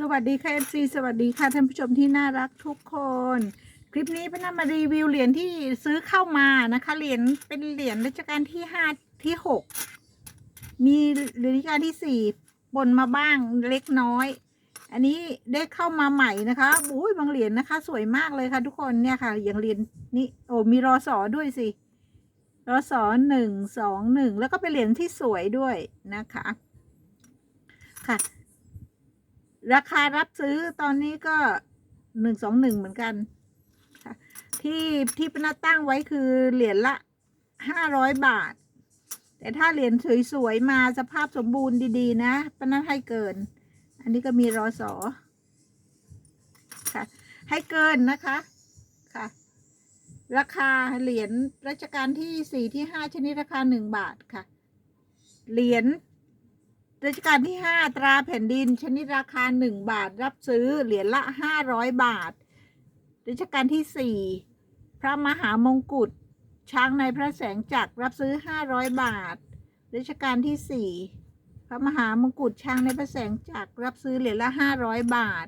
สวัสดีค่ะ FC สวัสดีค่ะท่านผู้ชมที่น่ารักทุกคน คลิปนี้เป็นำมารีวิวเหรียญที่ซื้อเข้ามานะคะ เหรียญเป็นเหรียญรัชกาลที่ห้าที่หกมีเหรียญรัชกาลที่สี่ปนมาบ้างเล็กน้อย อันนี้ได้เข้ามาใหม่นะคะอุ้ยบางเหรียญนะคะ สวยมากเลยค่ะ ทุกคนเนี่ยค่ะ อย่างเหรียญนี้โอ้มีรอสอด้วยสิรอสอหนึ่งสองหนึ่งแล้วก็เป็นเหรียญที่สวยด้วยนะคะ ค่ะ ราคารับซื้อตอนนี้ก็หนึ่งสองหนึ่งเหมือนกันที่ที่ปนัดตั้งไว้คือเหรียญละห้าร้อยบาท แต่ถ้าเหรียญสวยๆมาสภาพสมบูรณ์ดีๆ นะปนัดให้เกิน อันนี้ก็มีรอสอค่ะ ให้เกินนะคะค่ะ ราคาเหรียญรัชกาลที่สี่ที่ห้าชนิดราคาหนึ่งบาทค่ะ เหรียญ รัชกาลที่ห้าตราแผ่นดิน ชนิดราคาหนึ่งบาทรับซื้อเหรียญละห้าร้อยบาท รัชกาลที่สี่พระมหามงกุฎช้างในพระแสงจักรรับซื้อห้าร้อยบาท รัชกาลที่สี่พระมหามงกุฎช้างในพระแสงจักรรับซื้อเหรียญละห้าร้อยบาท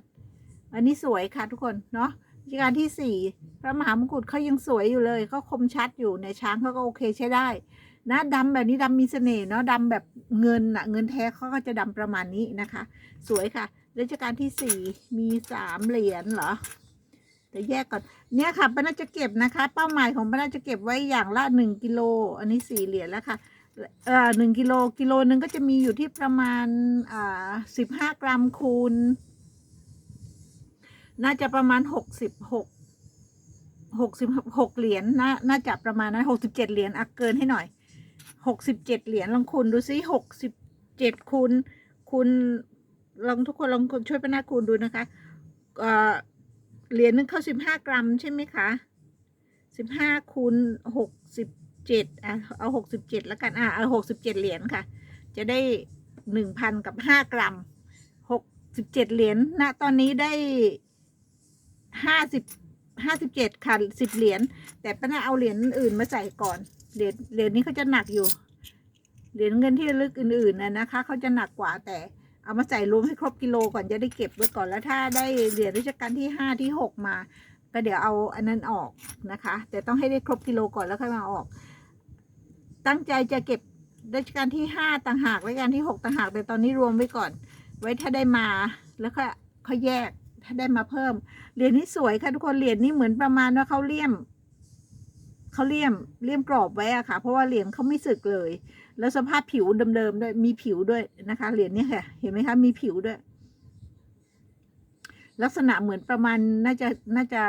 อันนี้สวยค่ะทุกคนเนาะรัชกาลที่สี่พระมหามงกุฎเขายังสวยอยู่เลยเขาคมชัดอยู่ในช้างเขาก็โอเคใช้ได้ นะดำแบบนี้ดำมีเสน่ห์เนาะดำแบบเงินอะเงินแท้เขาก็จะดำประมาณนี้นะคะ สวยค่ะรัชกาลที่สี่มีสามเหรียญเหรอแต่แยกก่อนเนี่ยค่ะป้าน่าจะเก็บนะคะ เป้าหมายของป้าน่าจะเก็บไว้อย่างละหนึ่งกิโลอันนี้สี่เหรียญแล้วค่ะเอ่อหนึ่งกิโลกิโลหนึ่งก็จะมีอยู่ที่ประมาณอ่าสิบห้ากรัมคูณ น่าจะประมาณหกสิบหกหกสิบหกเหรียญน่าน่าจะประมาณนั้นหกสิบเจ็ดเหรียญอะเกินให้หน่อย หกสิบเจ็ดเหรียญลองคูณดูซิหกสิบเจ็ดคูณคูณลองทุกคนลองช่วยป้านาคูณดูนะคะเออเหรียญหนึงเข้าสิบห้ากรัมใช่ไหมคะสิบห้าคูณหกสิบเจ็ดอะเอาหกสิบเจ็ดแล้วกันอะเอาหกสิบเจ็ดเหรียญค่ะ จะได้หนึ่งพันกับห้ากรัมหกสิบเจ็ดเหรียญณตอนนี้ได้ห้าสิบห้าสิบเจ็ดค่ะสิบเหรียญแต่ป้านาเอาเหรียญอื่นมาใส่ก่อน เหรียญเหรียญนี้เขาจะหนักอยู่ เหรียญเงินที่ระลึกอื่นๆนะนะคะเขาจะหนักกว่าแต่เอามาใส่รวมให้ครบกิโลก่อนจะได้เก็บไว้ก่อนแล้วถ้าได้เหรียญรัชกาลที่ห้าที่หกมา ก็เดี๋ยวเอาอันนั้นออกนะคะ แต่ต้องให้ได้ครบกิโลก่อนแล้วค่อยมาออก ตั้งใจจะเก็บรัชกาลที่ห้าต่างหากรัชกาลที่หกต่างหากแต่ตอนนี้รวมไว้ก่อน ไว้ถ้าได้มาแล้วก็ค่อยแยกถ้าได้มาเพิ่มเหรียญนี้สวยค่ะทุกคนเหรียญนี้เหมือนประมาณว่าเขาเลี่ยม เขาเลี่ยมเลี่ยมกรอบไว้อะค่ะ เพราะว่าเหรียญเขาไม่สึกเลย แล้วสภาพผิวเดิมๆด้วยมีผิวด้วยนะคะ เหรียญเนี้ค่ะ เห็นไหมคะมีผิวด้วย ลักษณะเหมือนประมาณน่าจะน่าจะ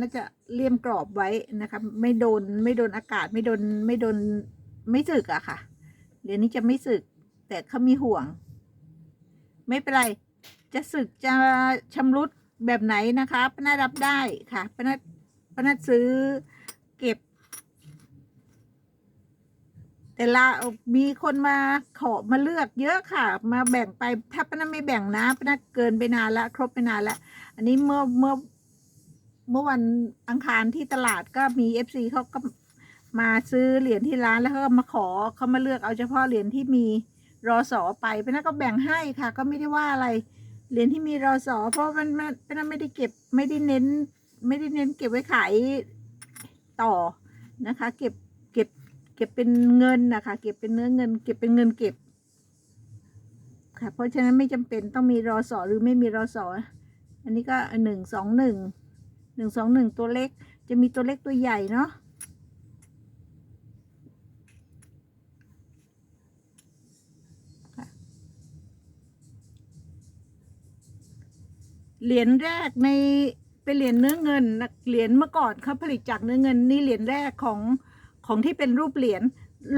น่าจะเลี่ยมกรอบไว้นะคะ ไม่โดนไม่โดนอากาศไม่โดนไม่โดนไม่สึกอะค่ะเหรียญนี้จะไม่สึก แต่เขามีห่วง ไม่เป็นไรจะสึกจะชำรุดแบบไหนนะคะป้านารับได้ค่ะป้านาป้านาซื้อเก็บ แต่ละมีคนมาขอมาเลือกเยอะค่ะ มาแบ่งไปถ้าป้านาไม่แบ่งนะป้านาเกินไปนานละครบไปนานละอันนี้เมื่อเมื่อเมื่อวันอังคารที่ตลาดก็มีเอฟซีเขาก็มาซื้อเหรียญที่ร้านแล้วเขาก็มาขอเขามาเลือกเอาเฉพาะเหรียญที่มีรอสอไปป้านาก็แบ่งให้ค่ะ ก็ไม่ได้ว่าอะไรเหรียญที่มีรอสอเพราะมันมันมันไม่ได้เก็บไม่ได้เน้น ไม่ได้เน้นเก็บไว้ขายต่อนะคะ เก็บ เก็บเป็นเงินนะคะ เก็บเป็นเนื้อเงิน เก็บเป็นเงินเก็บ ค่ะ เพราะฉะนั้นไม่จำเป็นต้องมีรอสอหรือไม่มีรอสออันนี้ก็หนึ่งสองหนึ่งหนึ่งสองหนึ่งตัวเล็ก จะมีตัวเล็กตัวใหญ่เนาะเหรียญแรกในเป็นเหรียญเนื้อเงินเหรียญเมื่อก่อนเขาผลิตจากเนื้อเงินนี่เหรียญแรกของ ของที่เป็นรูปเหรียญ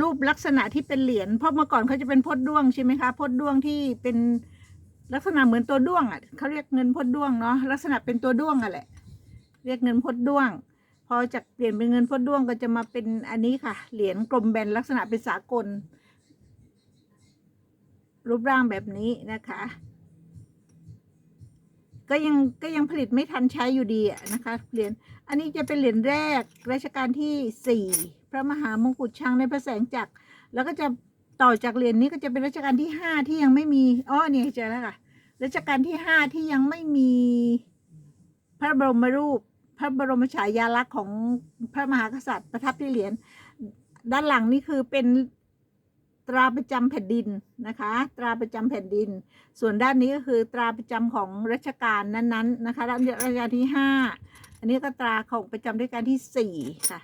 รูปลักษณะที่เป็นเหรียญเพราะเมื่อก่อนเขาจะเป็นพดด้วงใช่ไหมคะพดด้วงที่เป็นลักษณะเหมือนตัวด้วงอะเขาเรียกเงินพดด้วงเนาะลักษณะเป็นตัวด้วงอะแหละ เรียกเงินพดด้วง พอจากเปลี่ยนเป็นเงินพดด้วงก็จะมาเป็นอันนี้ค่ะ เหรียญกลมแบนลักษณะเป็นสากล รูปร่างแบบนี้นะคะ ก็ยังก็ยังผลิตไม่ทันใช้อยู่ดีอะนะคะเหรียญอันนี้จะเป็นเหรียญแรกรัชกาลที่สี่ ระมหามงกุฎช้างในพระแสงจักร แล้วก็จะต่อจากเหรียญนี้ก็จะเป็นรัชกาลที่ห้าที่ยังไม่มีอ๋อเนี่ยเจอแล้วค่ะรัชกาลที่ห้าที่ยังไม่มีพระบรมรูป พระบรมฉายาลักษณ์ของพระมหากษัตริย์ประทับที่เหรียญด้านหลังนี่คือเป็นตราประจำแผ่นดินนะคะ ตราประจำแผ่นดิน ส่วนด้านนี้ก็คือตราประจำของรัชกาลนั้นๆนะคะรัชกาลที่ห้าอันนี้ก็ตราของประจำรัชกาลที่สี่ค่ะ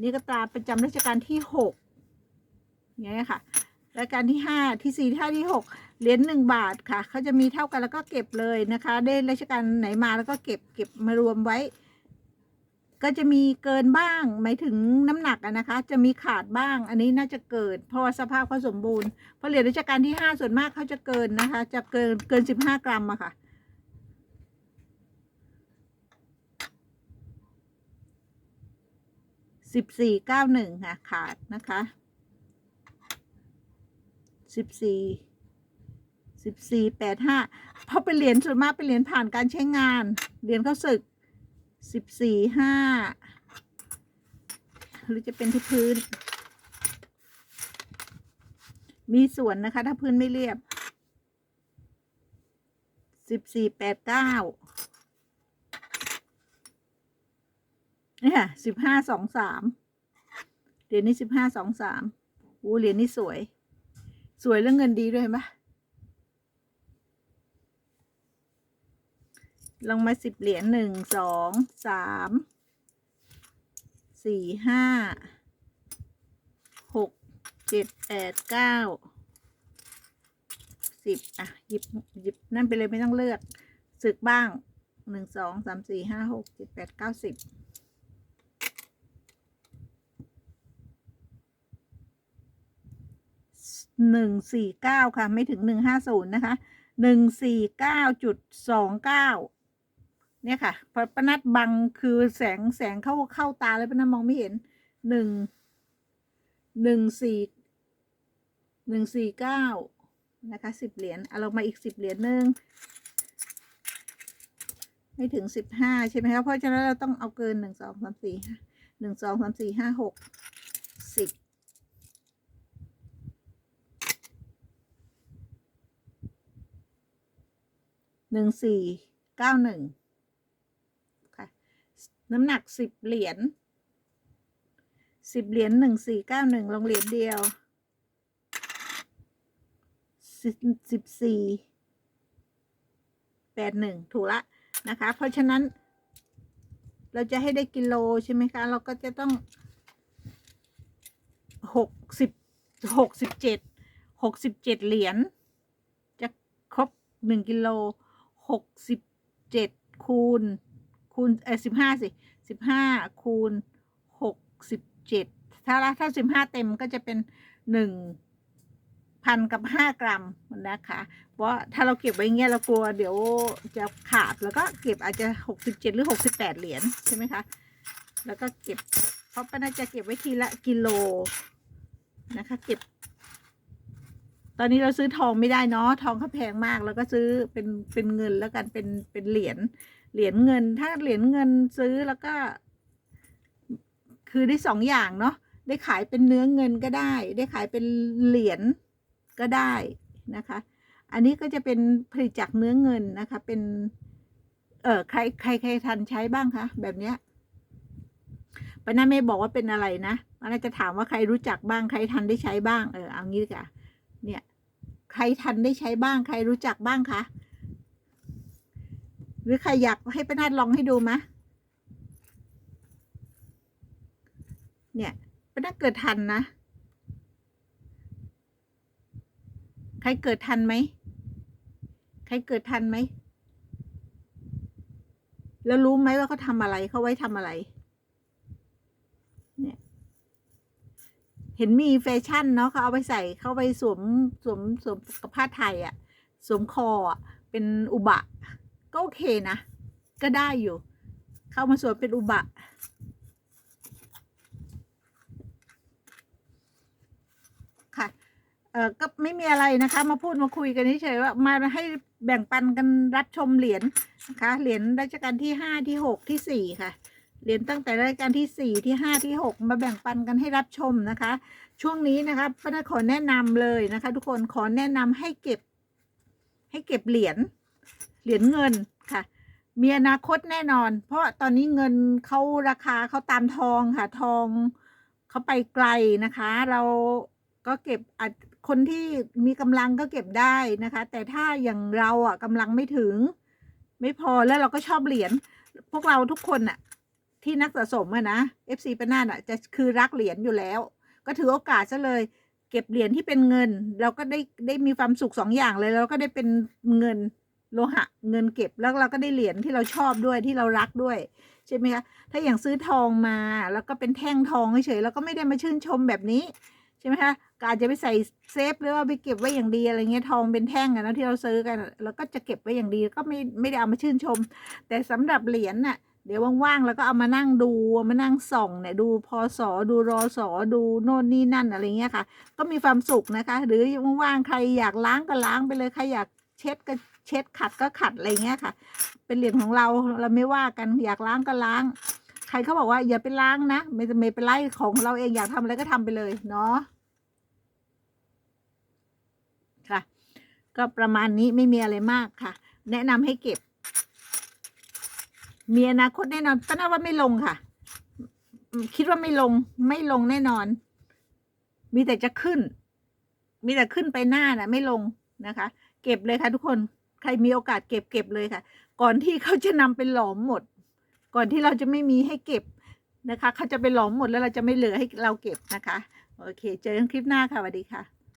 นี่ก็ตราประจำรัชกาลที่หกอย่างนี้ยค่ะรัชกาลที่ห้าที่สี่ที่ห้าที่หกเหรียญหนึ่งบาทค่ะเขาจะมีเท่ากันแล้วก็เก็บเลยนะคะ ได้รัชกาลไหนมาแล้วก็เก็บเก็บมารวมไว้ ก็จะมีเกินบ้างหมายถึงน้ำหนักนะคะ จะมีขาดบ้างอันนี้น่าจะเกิด เพราะว่าสภาพเขาสมบูรณ์เพราะเหรียญรัชกาลที่ห้าส่วนมากเขาจะเกินนะคะ จะเกินเกินสิบห้ากรัมอะค่ะ สิบสี่เก้าหนึ่งค่ะ ขาดนะคะสิบสี่สิบสี่แปดห้าเพราะเป็นเหรียญส่วนมากเป็นเหรียญผ่านการใช้งานเหรียญเข้าศึกสิบสี่ห้าหรือจะเป็นที่พื้น มีส่วนนะคะ ถ้าพื้นไม่เรียบสิบสี่แปดเก้า เนี่ยสิบห้าสองสามเหรียญนี้สิบห้าสองสามโอ้เหรียญนี้สวย สวยเรื่องเงินดีด้วยเห็นปะลงมาสิบเหรียญหนึ่งสองสามสี่ห้าหกเจ็ดแปดเก้าสิบอะหยิบหยิบนั่นไปเลยไม่ต้องเลือก สึกบ้างหนึ่งสองสามสี่ห้าหกเจ็ดแปดเก้าสิบ 149 ค่ะ ไม่ถึง 150 นะคะ 149.29 เนี่ยค่ะพระปนัดบังคือแสงแสงเข้าเข้าตาเลยปนัดมองไม่เห็น 1 1 4 1 4 9 นะคะ 10 เหรียญเอาลงมาอีก 10 เหรียญหนึ่งไม่ถึง 15 ใช่ไหมคะเพราะฉะนั้นเราต้องเอาเกิน 1 2 3 4 1 2 3 4 5 6 10 หนึ่งสี่เก้าหนึ่งค่ะน้ำหนักสิบเหรียญสิบเหรียญหนึ่งสี่เก้าหนึ่งลงเหรียญเดียวสิบสิบสี่แปดหนึ่งถูกละนะคะ เพราะฉะนั้น เราจะให้ได้กิโลใช่ไหมคะ เราก็จะต้องหกสิบหกสิบเจ็ดหกสิบเจ็ดเหรียญจะครบหนึ่งกิโล หกสิบเจ็ดคูณ คูณเออสิบห้าสิสิบห้าคูณหกสิบเจ็ดถ้าละถ้าสิบห้าเต็มก็จะเป็นหนึ่งพันกับห้ากรัมนะคะเพราะถ้าเราเก็บไว้เงี้ยเรากลัวเดี๋ยวจะขาดแล้วก็เก็บอาจจะหกสิบเจ็ดหรือหกสิบแปดเหรียญใช่ไหมคะ แล้วก็เก็บเพราะป้าน่าจะเก็บไว้ทีละกิโลนะคะ เก็บ ตอนนี้เราซื้อทองไม่ได้เนาะทองเขาแพงมากแล้วก็ซื้อเป็นเป็นเงินแล้วกันเป็นเป็นเหรียญเหรียญเงิน ถ้าเหรียญเงินซื้อแล้วก็ คือได้สองอย่างเนาะได้ขายเป็นเนื้อเงินก็ได้ ได้ขายเป็นเหรียญก็ได้นะคะ อันนี้ก็จะเป็นผลิตจากเนื้อเงินนะคะ เป็น เออใครใครใครทันใช้บ้างคะแบบเนี้ยปานาไม่บอกว่าเป็นอะไรนะปานาจะถามว่าใครรู้จักบ้างใครทันได้ใช้บ้างเออเอางี้ดีกว่า เนี่ย ใครทันได้ใช้บ้างใครรู้จักบ้างคะ หรือใครอยากให้ป้านาดลองให้ดูมะเนี่ยป้านาดเกิดทันนะ ใครเกิดทันไหม ใครเกิดทันไหม แล้วรู้ไหมว่าเขาทำอะไรเขาไว้ทำอะไร เนี่ย เห็นมีแฟชั่นเนาะเขาเอาไปใส่เข้าไปสวมสวมสวมกับผ้าไทยอะ่ะสวมคออะเป็นอุบะ ก็โอเคนะ ก็ได้อยู่ เข้ามาสวมเป็นอุบะ ค่ะ เออก็ไม่มีอะไรนะคะ มาพูดมาคุยกันเฉยๆว่ามาให้แบ่งปันกันรับชมเหรียญนะคะ เหรียญรัชกาลที่ห้าที่หกที่สี่ค่ะ เหรียญตั้งแต่รายการที่สี่ที่ห้าที่หกมาแบ่งปันกันให้รับชมนะคะ ช่วงนี้นะคะป้านาขอแนะนำเลยนะคะ ทุกคนขอแนะนำให้เก็บ ให้เก็บเหรียญเหรียญเงินค่ะ มีอนาคตแน่นอน เพราะตอนนี้เงินเขาราคาเขาตามทองค่ะ ทองเขาไปไกลนะคะ เราก็เก็บคนที่มีกำลังก็เก็บได้นะคะ แต่ถ้าอย่างเราอะกำลังไม่ถึง ไม่พอแล้วเราก็ชอบเหรียญพวกเราทุกคนอะ ที่นักสะสมอะนะ FC ปนาดอะจะคือรักเหรียญอยู่แล้ว ก็ถือโอกาสซะเลย เก็บเหรียญที่เป็นเงิน เราก็ได้ได้มีความสุขสองอย่างเลยเราก็ได้เป็นเงินโลหะเงินเก็บแล้วเราก็ได้เหรียญที่เราชอบด้วยที่เรารักด้วยใช่ไหมคะถ้าอย่างซื้อทองมาแล้วก็เป็นแท่งทองเฉยแล้วก็ไม่ได้มาชื่นชมแบบนี้ใช่ไหมคะก็อาจจะไปใส่เซฟหรือว่าไปเก็บไว้อย่างดีอะไรเงี้ยทองเป็นแท่งอะนะที่เราซื้อกัน แล้วก็จะเก็บไว้อย่างดีก็ไม่ไม่ได้เอามาชื่นชม แต่สำหรับเหรียญน่ะ เดี๋ยวว่างๆแล้วก็เอามานั่งดูมานั่งส่องเนี่ยดูพศดูรอสอดูโน่นนี่นั่นอะไรเงี้ยค่ะ ก็มีความสุขนะคะ หรือว่างๆใครอยากล้างก็ล้างไปเลยใครอยากเช็ดก็เช็ดขัดก็ขัดอะไรเงี้ยค่ะ เป็นเหรียญของเราเราไม่ว่ากันอยากล้างก็ล้าง ใครเขาบอกว่าอย่าไปล้างนะไม่ไม่เป็นไรของเราเองอยากทำอะไรก็ทำไปเลยเนาะค่ะ ก็ประมาณนี้ไม่มีอะไรมากค่ะ แนะนำให้เก็บ มีอนาคตแน่นอนป้าน่าว่าไม่ลงค่ะ คิดว่าไม่ลงไม่ลงแน่นอน มีแต่จะขึ้น มีแต่ขึ้นไปหน้าน่ะ ไม่ลงนะคะ เก็บเลยค่ะ ทุกคนใครมีโอกาสเก็บเก็บเลยค่ะ ก่อนที่เขาจะนำไปหลอมหมด ก่อนที่เราจะไม่มีให้เก็บนะคะ เขาจะไปหลอมหมดแล้วเราจะไม่เหลือให้เราเก็บนะคะ โอเค เจอกันคลิปหน้าค่ะสวัสดีค่ะ